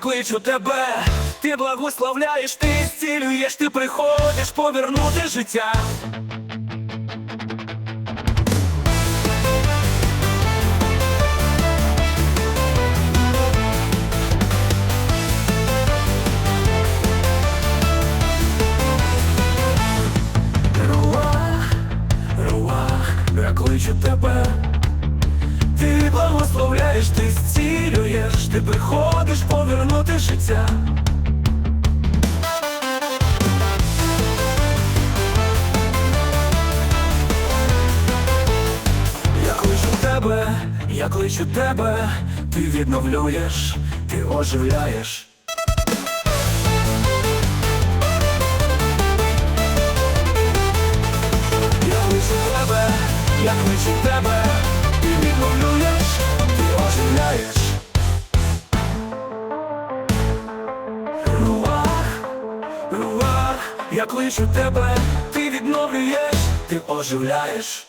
кличу тебе, ти благословляєш, ти зцілюєш, ти приходиш повернути життя. Ти благословляєш, ти зцілюєш, ти приходиш повернути життя. Я кличу тебе, я кличу тебе, ти відновлюєш, ти оживляєш. Я кличу тебе, ти відновлюєш, ти оживляєш.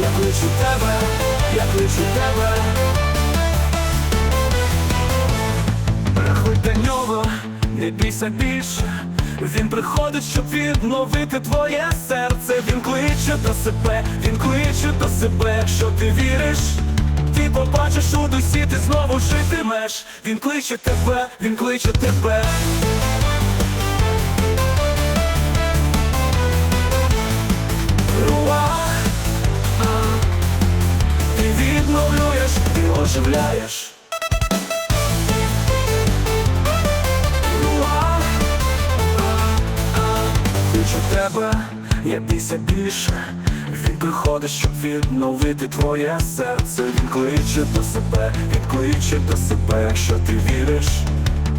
Я кличу тебе, я кличу тебе. До нього, не бійся більше. Він приходить, щоб відновити твоє серце. Він кличе до себе, він кличе до себе. Якщо ти віриш, ти побачиш у дусі, ти знову житимеш. Він кличе тебе, він кличе тебе. Руах, а, ти відновлюєш, ти оживляєш. Руах, Хочу тебе, я бійся більше. Він приходить, щоб відновити твоє серце. Він кличе до себе, він кличе до себе, якщо ти віриш.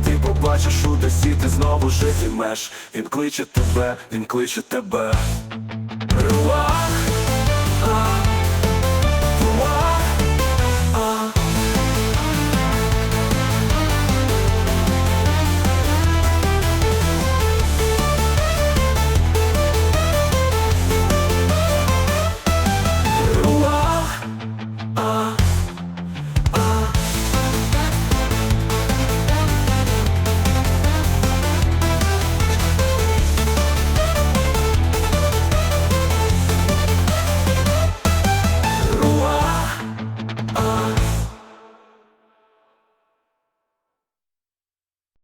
Ти побачиш у досі, ти знову житимеш. Він кличе тебе, він кличе тебе. Руа,